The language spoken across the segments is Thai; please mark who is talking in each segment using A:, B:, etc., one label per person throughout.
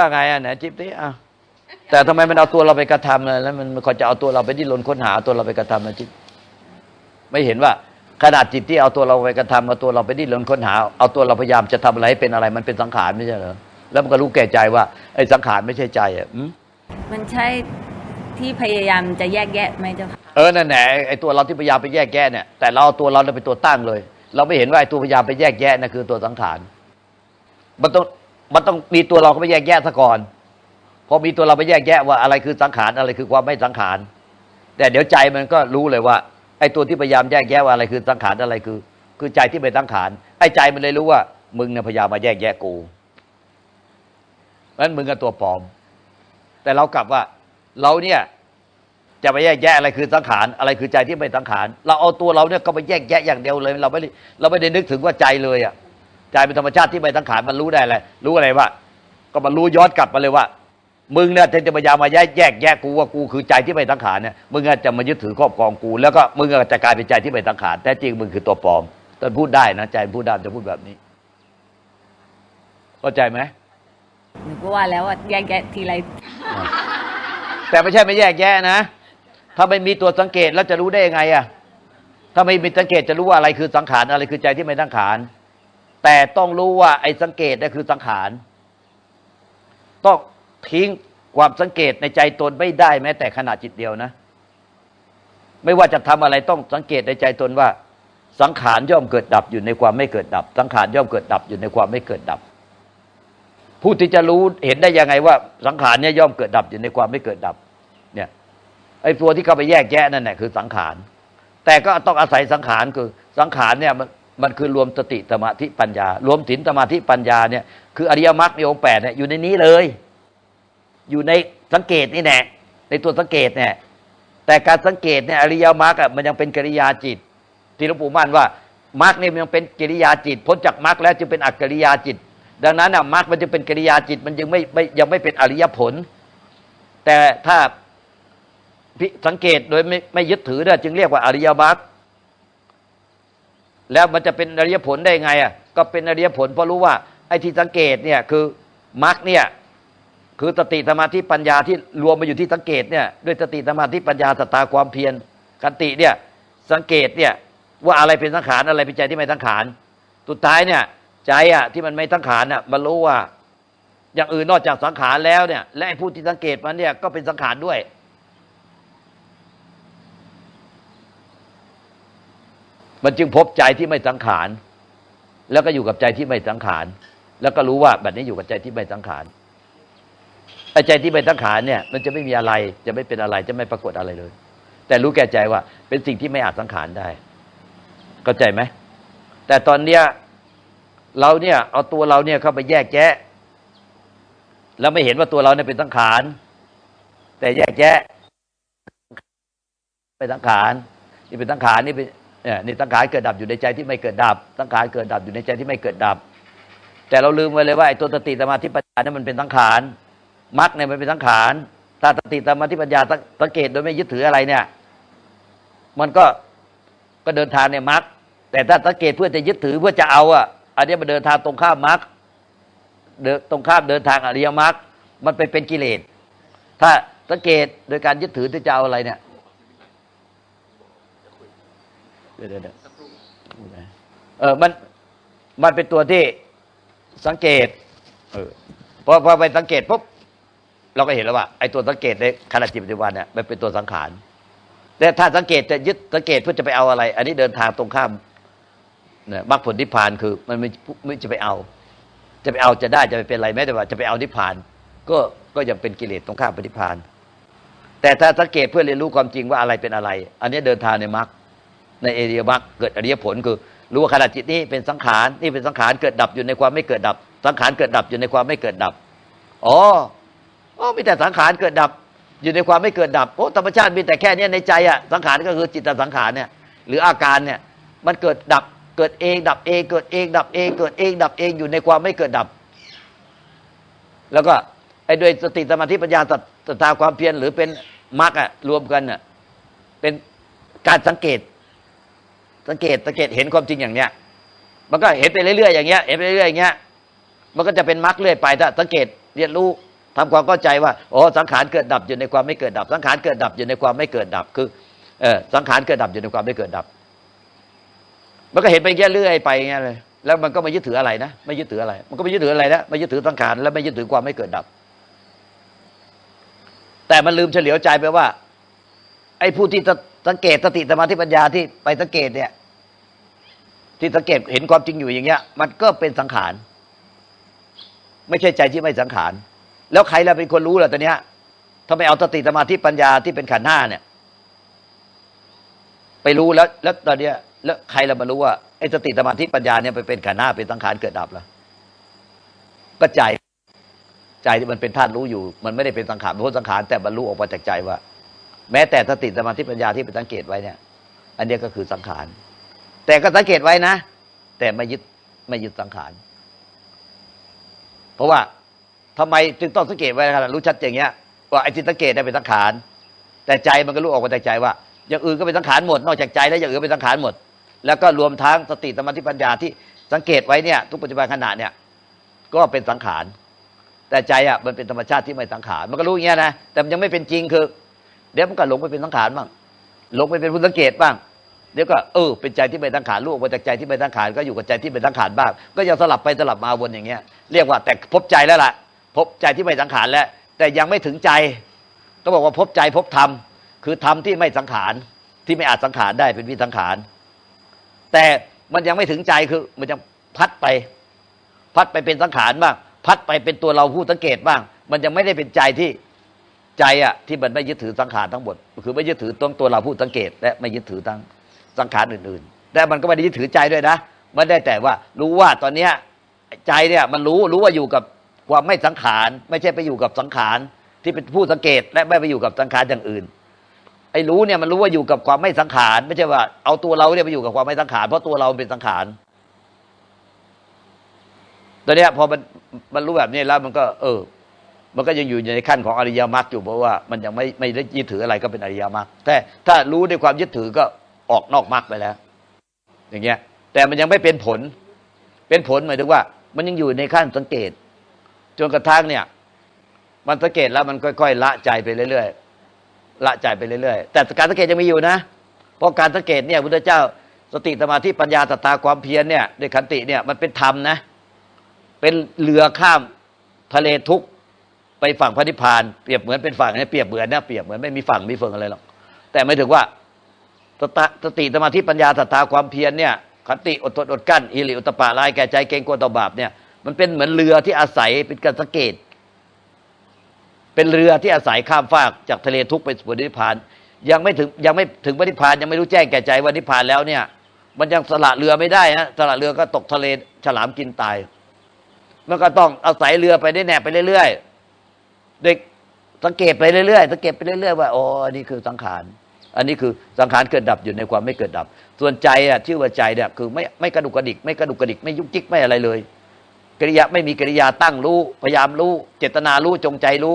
A: ว่าไงอะไหนจิ๊บนี่อะแต่ทำไมมันเอาตัวเราไปกระทำเลยแล้วมันมันก็จะเอาตัวเราไปดิ้นรนค้นหาเอาตัวเราไปกระทำนะจิ๊บไม่เห็นว่าขนาดจิตที่เอาตัวเราไปกระทำเอาตัวเราไปดิ้นรนค้นหา เอาตัวเราพยายามจะทำอะไรให้เป็นอะไร มันเป็นสังขารไม่ใช่เหรอแล้วมันก็รู้แก่ใจว่าไอ้สังขารไม่ใช่ใจอะอืม
B: มันใช่ที่พยายามจะแยกแยะไหมเจ้าค่ะ
A: เออนั่นแหละไอ้ตัวเราที่พยายามไปแยกแยะเนี่ยแต่เราเอาตัวเราเนี่ยเป็นตัวตั้งเลย เราไม่เห็นว่าไอ้ตัวพยายามไปแยกแยะนั่นคือตัวสังขารมันต้อง มันต้องมีตัวเราก็ไปแยกแยะซะก่อนพอมีตัวเราไปแยกแยะว่าอะไรคือสังขารอะไรคือความไม่สังขาร แต่เดี๋ยวใจมันก็รู้เลยว่า ไอ้ตัวที่พยายามแยกแยะว่าอะไรคือสังขารอะไรคือ คือใจที่เป็นสังขารไอ้ใจมันเลยรู้ว่า มึงเนี่ยพยายามมาแยกแยะกูนั้นมึงก็ตัวปลอม แต่เรากลับว่าเราเนี่ยจะไปแยกแยะอะไรคือสังขารอะไรคือใจที่ไม่สังขาร เราเอาตัวเราเนี่ยก็ไปแยกแยะอย่างเดียวเลย เราไม่ได้เราไม่ได้นึกถึงว่าใจเลยอะ ใจเป็นธรรมชาติที่ไม่สังขารมันรู้ได้อะไรรู้อะไรว่า ก็มันรู้ย้อนกลับมาเลยว่า มึงเนี่ยจะพยายามมาแยกแยกแยกกูว่ากูคือใจที่ไม่สังขารเนี่ยมึงอะจะมายึดถือครอบครองกู แล้วก็มึงอะจะกลายเป็นใจที่ไม่สังขารแต่จริงมึงคือตัวปลอมตอนพูดได้นะใจพูดได้จะพูดแบบนี้เข้าใจไหม
B: หนูก็ว่าแล้วว่าแยกแยะทีไร
A: แต่ไม่ใช่ไม่แยกแยะนะ ถ้าไม่มีตัวสังเกตแล้วจะรู้ได้ยังไงอะถ้าไม่มีสังเกตจะรู้ว่าอะไรคือสังขารอะไรคือใจที่ไม่สังขาร แต่ต้องรู้ว่าไอ้สังเกตนั่คือสังขาร ต้องทิ้งความสังเกตในใจตนไม่ได้แม้แต่ขณะจิตเดียวนะ ไม่ว่าจะทำอะไรต้องสังเกตในใจตนว่า สังขารย่อมเกิดดับอยู่ในความไม่เกิดดับ สังขารย่อมเกิดดับอยู่ในความไม่เกิดดับ ผู้ที่จะรู้เห็นได้ยังไงว่า สังขารเนี่ยย่อมเกิดดับอยู่ในความไม่เกิดดับ เนี่ยไอ้ตัวที่เข้าไปแยกแยะนั่นแหละคือสังขาร แต่ก็ต้องอาศัยสังขารคือสังขารเนี่ยมัน มันคือรวมสติสมาธิปัญญา รวมถินสมาธิปัญญาเนี่ยคืออริยมรรคในองค์แปดเนี่ยอยู่ในนี้เลย อยู่ในสังเกตนี่แน่ในตัวสังเกตเนี่ยแต่การสังเกตเนี่ยอริยมรรคอะมันยังเป็นกิริยาจิต ที่หลวงปู่มั่นว่ามรรคเนี่ยมันยังเป็นกิริยาจิตพ้นจากมรรคแล้วจึงเป็นอักกิริยาจิต ดังนั้นอะมรรคมันจะเป็นกิริยาจิตมันยังไม่ไม่ยังไม่เป็นอริยผล แต่ถ้าสังเกตโดยไม่ไม่ยึดถือเนี่ยจึงเรียกว่าอริยมรรค แล้วมันจะเป็นอริยผลได้ไงอะก็เป็นอริยผลเพราะรู้ว่าไอ้ที่สังเกตเนี่ยคือมรรคเนี่ยคือสติสมาธิปัญญาที่รวมมาอยู่ที่สังเกตเนี่ยด้วยสติสมาธิปัญญาสตาความเพียรกันติเนี่ยสังเกตเนี่ยว่าอะไรเป็นสังขารอะไรเป็นใจที่ไม่สังขารสุดท้ายเนี่ยใจอะที่มันไม่สังขารน่ะมันรู้ว่าอย่างอื่นนอกจากสังขารแล้วเนี่ยและไอ้ผู้ที่สังเกตมันเนี่ยก็เป็นสังขารด้วย มันจึงพบใจที่ไม่สังขาร แล้วก็อยู่กับใจที่ไม่สังขาร แล้วก็รู้ว่าแบบนี้อยู่กับใจที่ไม่สังขารไอ้ใจที่ไม่สังขารเนี่ย มันจะไม่มีอะไร จะไม่เป็นอะไร จะไม่ปรากฏอะไรเลย แต่รู้แก่ใจว่าเป็นสิ่งที่ไม่อาจสังขารได้ เข้าใจไหม แต่ตอนเนี้ยเราเนี่ย เอาตัวเราเนี่ยเข้าไปแยกแยะ แล้วไม่เห็นว่าตัวเราเนี่ยเป็นสังขาร แต่แยกแยะ เป็นสังขาร นี่เป็นสังขาร นี่เป็น เนี่ยนี่สังขารเกิดดับอยู่ในใจที่ไม่เกิดดับสังขารเกิดดับอยู่ในใจที่ไม่เกิดดับ แต่เราลืมไปเลยว่าไอ้ตัวสติสมาธิปัญญาเนี่ยมันเป็นสังขารมรรคเนี่ยมันเป็นสังขารถ้าสติสมาธิปัญญาสังเกตโดยไม่ยึดถืออะไรเนี่ย มันก็ก็เดินทางในมรรคแต่ถ้าสังเกตเพื่อจะยึดถือเพื่อจะเอาอะอันนี้มันเดินทางตรงข้ามมรรคเดินตรงข้ามเดินทางอริยมรรคมันไปเป็นกิเลส ถ้าสังเกตโดยการยึดถือที่จะเอาอะไรเนี่ย เดี๋ยวเดี๋ยวเดี๋ยวเออมันมันเป็นตัวที่สังเกต เออพอพอไปสังเกตปุ๊บเราก็เห็นแล้วว่าไอ้ตัวสังเกตในขณะจิตปัจจุบันเนี่ยมันเป็นตัวสังขารแต่ถ้าสังเกตจะยึดสังเกตเพื่อจะไปเอาอะไร อันนี้เดินทางตรงข้ามเนี่ยมรรคผลนิพพานคือมันไม่ไม่จะไปเอา จะไปเอาจะได้จะไปเป็นอะไรแม้แต่ว่าจะไปเอานิพพาน ก็ก็ยังเป็นกิเลสตรงข้ามปฏิพพาน แต่ถ้าสังเกตเพื่อเรียนรู้ความจริงว่าอะไรเป็นอะไร อันนี้เดินทางในมรรค ในเอริยมรรคเกิดอริยผลคือ รู้ว่าขณะจิตนี้เป็นสังขารนี่เป็นสังขารเกิดดับอยู่ในความไม่เกิดดับ สังขารเกิดดับอยู่ในความไม่เกิดดับอ๋ออ๋อมีแต่สังขารเกิดดับ อยู่ในความไม่เกิดดับโอ้ธรรมชาติมีแต่แค่นี้ในใจอะสังขารก็คือจิตตสังขารเนี่ยหรืออาการเนี่ยมันเกิดดับเกิดเองดับเองเกิดเองดับเองเกิดเองดับเองอยู่ในความไม่เกิดดับ แล้วก็ไอ้ด้วยสติสมาธิปัญญาศรัทธาความเพียรหรือเป็นมรรคอะรวมกันน่ะเป็นการสังเกต สังเกตสังเกตเห็นความจริงอย่างเนี้ย มันก็เห็นไปเรื่อยๆอย่างเงี้ยเห็นไปเรื่อยๆอย่างเงี้ย มันก็จะเป็นมรรคเรื่อยไปถ้าสังเกตเรียนรู้ทำความเข้าใจว่าอ๋อสังขารเกิดดับอยู่ในความไม่เกิดดับ สังขารเกิดดับอยู่ในความไม่เกิดดับคือเออสังขารเกิดดับอยู่ในความไม่เกิดดับ มันก็เห็นไปแค่เรื่อยไปอย่างเงี้ยเลยแล้วมันก็ไม่ยึดถืออะไรนะไม่ยึดถืออะไร มันก็ไม่ยึดถืออะไรนะไม่ยึดถือสังขารและไม่ยึดถือความไม่เกิดดับ แต่มันลืมเฉลียวใจไปว่า ไอ้ผู้ที่สังเกตสติสมาธิปัญญาที่ไปสังเกตเนี่ย ที่สังเกตเห็นความจริงอยู่อย่างเงี้ย มันก็เป็นสังขาร ไม่ใช่ใจที่ไม่สังขาร แล้วใครล่ะเป็นคนรู้ล่ะตอนเนี้ยถ้าไม่เอาสติสมาธิปัญญาที่เป็นขันห้าเนี่ย ไปรู้แล้ว แล้วตอนเนี้ย แล้วใครล่ะมารู้ว่าไอ้สติสมาธิปัญญาเนี่ยไปเป็นขันห้าเป็นสังขารเกิดดับล่ะก็ใจใจที่มันเป็นธาตุรู้อยู่ มันไม่ได้เป็นสังขารเป็นพ้นสังขารแต่บรรลุออกมาจากใจว่า แม้แต่สติสมาธิปัญญาที่ไปสังเกตไว้เนี่ย อันเนี้ก็คือสังขาร แต่ก็สังเกตไว้นะ แต่ไม่ยึดไม่ยึดสังขาร เพราะว่าทำไมจึงต้องสังเกตไว้ขนาดรู้ชัดอย่างเงี้ยว่าไอ้ที่สังเกตเนี่ยเป็นสังขาร แต่ใจมันก็รู้ออกมาจากใจว่าอย่างอื่นก็เป็นสังขารหมด นอกจากใจแล้วอย่างอื่นเป็นสังขารหมด แล้วก็รวมทั้งสติสมาธิปัญญาที่สังเกตไว้เนี่ย ทุกปัจจุบันขณะเนี่ย ก็เป็นสังขาร แต่ใจอะมันเป็นธรรมชาติที่ไม่สังขารมันก็รู้อย่างเงี้ยนะแต่มันยังไม่เป็นจริงคือ เดี๋ยวมันก็หลงไปเป็นสังขารบ้างหลงไปเป็นผู้สังเกตบ้าง เดี๋ยวก็เออเป็นใจที่ไม่สังขารลูกมาจากใจที่ไม่สังขารก็อยู่กับใจที่เป็นสังขารบ้าง ก็ยังสลับไปสลับมาวนอย่างเงี้ยเรียกว่าแต่พบใจแล้วล่ะ พบใจที่ไม่สังขารแล้ว แต่ยังไม่ถึงใจก็บอกว่าพบใจพบธรรมคือธรรมที่ไม่สังขารที่ไม่อาจสังขารได้เป็นวิสังขาร แต่มันยังไม่ถึงใจคือมันยังพัดไป พัดไปเป็นสังขารบ้างพัดไปเป็นตัวเราผู้สังเกตบ้าง มันยังไม่ได้เป็นใจที่ใจอะที่มันไม่ยึดถือสังขารทั้งหมด คือไม่ยึดถือตัวตัวเราผู้สังเกต และไม่ยึดถือทั้ง สังขารอื่นๆแต่มันก็ไม่ได้ยึดถือใจด้วยนะมันได้แต่ว่ารู้ว่าตอนเนี้ยใจเนี่ยมันรู้รู้ว่าอยู่กับความไม่สังขาร ไม่ใช่ไปอยู่กับสังขารที่เป็นผู้สังเกตและไม่ไปอยู่กับสังขารอย่างอื่น ไอ้รู้เนี่ยมันรู้ว่าอยู่กับความไม่สังขาร ไม่ใช่ว่าเอาตัวเราเนี่ยไปอยู่กับความไม่สังขารเพราะตัวเราเป็นสังขารตอนเนี้ยพอมันมันรู้แบบนี้แล้วมันก็ เออ มันก็ยังอยู่ในขั้นของอริยมรรคอยู่เพราะว่ามันยังไม่ไม่ได้ยึดถืออะไรก็เป็นอริยมรรคแต่ถ้ารู้ด้วยความยึดถือก็ ออกนอกมรรคไปแล้ว อย่างเงี้ย แต่มันยังไม่เป็นผล เป็นผลหมายถึงว่า มันยังอยู่ในขั้นสังเกต จนกระทั่งเนี่ย มันสังเกตแล้วมันค่อย ๆ ละใจไปเรื่อยๆละใจไปเรื่อยๆแต่การสังเกตยังมีอยู่นะ เพราะการสังเกตเนี่ยพุทธเจ้าสติสมาธิปัญญาตตาความเพียรเนี่ยด้วยขันติเนี่ยมันเป็นธรรมนะ เป็นเรือข้ามทะเลทุกไปฝั่งพระนิพพานเปรียบเหมือนเป็นฝั่งเนี่ยเปรียบเหมือนนะเปรียบเหมือนไม่มีฝั่งมีเฟิงอะไรหรอกแต่ไม่ถึงว่า สตสติสมาธิปัญญาศรัทธาความเพียรเนี่ยขติอดทนอดกั้นอิริอุตปาลายแก่ใจเกรงกลัวต่อบาปเนี่ยมันเป็นเหมือนเรือที่อาศัยเป็นการสังเกต เป็นเรือที่อาศัยข้ามฟากจากทะเลทุกไปสู่นิพพาน ยังไม่ถึงยังไม่ถึงนิพพานยังไม่รู้แจ้งแก่ใจว่านิพพานแล้วเนี่ยมันยังสละเรือไม่ได้ฮะสละเรือก็ตกทะเลฉลามกินตาย มันก็ต้องอาศัยเรือไปได้แน่ไปเรื่อยๆเด็กสังเกตไปเรื่อยๆสังเกตไปเรื่อยๆว่าอ๋ออันนี้คือสังขาร อันนี้คือสังขารเกิดดับอยู่ในความไม่เกิดดับ ส่วนใจอะชื่อว่าใจเนี่ยคือไม่ไม่กระดุกกระดิกไม่กระดุกกระดิกไม่ยุกจิกไม่อะไรเลยกิริยาไม่มีกิริยาตั้งรู้พยายามรู้เจตนารู้จงใจรู้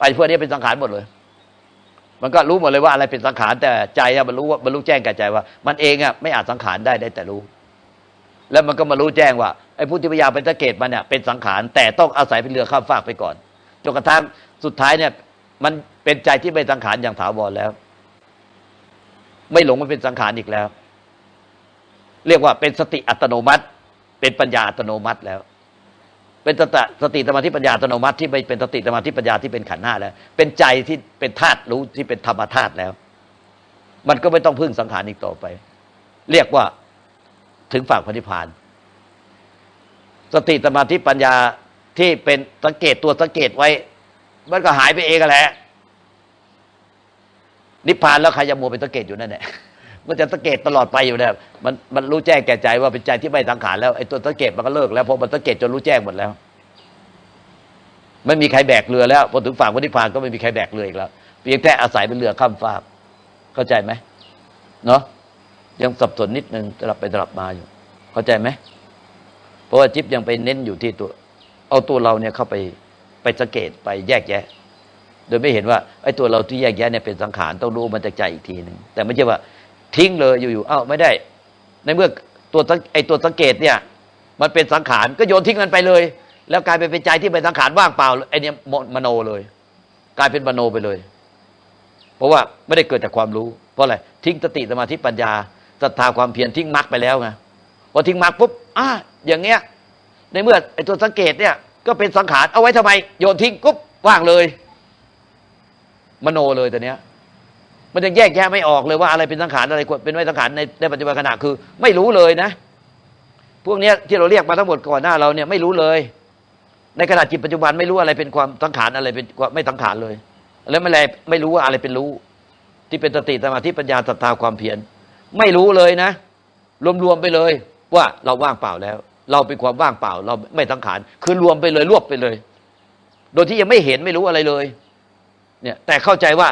A: ไอ้พวกนี้เป็นสังขารหมดเลย มันก็รู้หมดเลยว่าอะไรเป็นสังขารแต่ใจอะมันรู้ว่ามันรู้แจ้งแก่ใจว่า มันเองอะไม่อาจสังขารได้ได้แต่รู้ แล้วมันก็มารู้แจ้งว่าไอ้ผู้ที่พยายามไปสังเกตมันเนี่ยเป็นสังขารแต่ต้องอาศัยเป็นเรือข้ามฟากไปก่อนจนกระทั่งสุดท้ายเนี่ย มันเป็นใจที่ไม่สังขารอย่างถาวรแล้ว ไม่หลงมันเป็นสังขารอีกแล้ว เรียกว่าเป็นสติอัตโนมัติ เป็นปัญญาอัตโนมัติแล้ว เป็นสติสติสมาธิปัญญาอัตโนมัติที่ไม่เป็นสติสมาธิปัญญาที่เป็นขันธ์หน้าแล้ว เป็นใจที่เป็นธาตุรู้ที่เป็นธรรมธาตุแล้ว มันก็ไม่ต้องพึ่งสังขารอีกต่อไป เรียกว่าถึงฝั่งพระนิพพาน สติสมาธิปัญญาที่เป็นสังเกตตัวสังเกตไว้ มันก็หายไปเองกันแหละ นิพพานแล้วใครจะมัวไปสังเกตอยู่นั่นแหละมันจะสังเกตตลอดไปอยู่เนี่ยมันมันรู้แจ้งแก่ใจว่าเป็นใจที่ไม่สังขารแล้วไอ้ตัวสังเกตมันก็เลิกแล้วเพราะมันสังเกตจนรู้แจ้งหมดแล้ว ไม่มีใครแบกเรือแล้วพอถึงฝั่งพระนิพพานก็ไม่มีใครแบกเรืออีกแล้วเพียงแต่อาศัยเป็นเรือข้ามฟากเข้าใจไหมเนาะยังสับสนนิดนึงสลับไปสลับมาอยู่ เข้าใจไหมเพราะว่าจิ๊บยังไปเน้นอยู่ที่ตัว เอาตัวเราเนี่ยเข้าไปไปสังเกตไปแยกแยะ โดยไม่เห็นว่าไอ้ตัวเราที่แยกแยะเนี่ยเป็นสังขารต้องรู้มันจากใจอีกทีหนึ่งแต่ไม่ใช่ว่า ทิ้งเลยอยู่ๆเอ้าไม่ได้ ในเมื่อตัวสังไอ้ตัวสังเกตเนี่ย มันเป็นสังขารก็โยนทิ้งมันไปเลย แล้วกลายไปเป็นใจที่เป็นสังขารว่างเปล่าไอเนี้ยมโนเลย กลายเป็นมโนไปเลย เพราะว่าไม่ได้เกิดจากความรู้ เพราะอะไรทิ้งสติสมาธิปัญญาศรัทธาความเพียรทิ้งมรรคไปแล้วไงพอทิ้งมรรคปุ๊บอะอย่างเงี้ย ในเมื่อไอ้ตัวสังเกตเนี่ยก็เป็นสังขารเอาไว้ทำไม โยนทิ้งปุ๊บว่างเลย มโนเลยแต่เนี้ย มันจะแยกแยะไม่ออกเลยว่าอะไรเป็นสังขารอะไรเป็นไม่สังขารในในปัจจุบันขณะคือ ไม่รู้เลยนะ พวกเนี้ยที่เราเรียกมาทั้งหมดก่อนหน้าเราเนี่ยไม่รู้เลย ในขณะจิตปัจจุบันไม่รู้อะไรเป็นความสังขารอะไรเป็นไม่สังขารเลย แล้วไม่อะไรไม่รู้ว่าอะไรเป็นรู้ ที่เป็นสติสมาธิปัญญาศรัทธาความเพียรไม่รู้เลยนะ รวมๆไปเลย ว่าเราว่างเปล่าแล้ว เราเป็นความว่างเปล่า เราไม่สังขารคือรวมไปเลยรวบไปเลย โดยที่ยังไม่เห็นไม่รู้อะไรเลย เนี่ยแต่เข้าใจว่า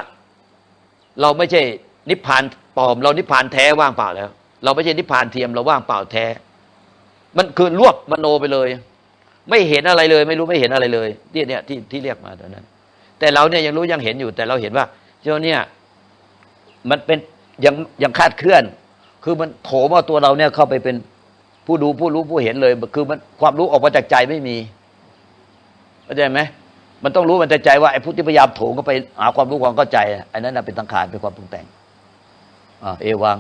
A: เราไม่ใช่นิพพานปลอม เรานิพพานแท้ว่างเปล่าแล้ว เราไม่ใช่นิพพานเทียมเราว่างเปล่าแท้ มันคือรวบมโนไปเลย ไม่เห็นอะไรเลย ไม่รู้ไม่เห็นอะไรเลยที่เนี่ยที่ที่เรียกมาตอนนั้น แต่เราเนี่ยยังรู้ยังเห็นอยู่ แต่เราเห็นว่าเจ้าเนี่ยมันเป็นยังยังคาดเคลื่อน คือมันโถมเอาตัวเราเนี่ยเข้าไปเป็นผู้ดูผู้รู้ผู้เห็นเลย คือมันความรู้ออกมาจากใจไม่มีเข้าใจไหม มันต้องรู้มันจใจว่าไอ้ผู้ที่พยายามโถงเข้าไปหาความรู้ความเข้าใจอันนั้นเป็นสังขารเป็นความปรุงแต่งอเอวัง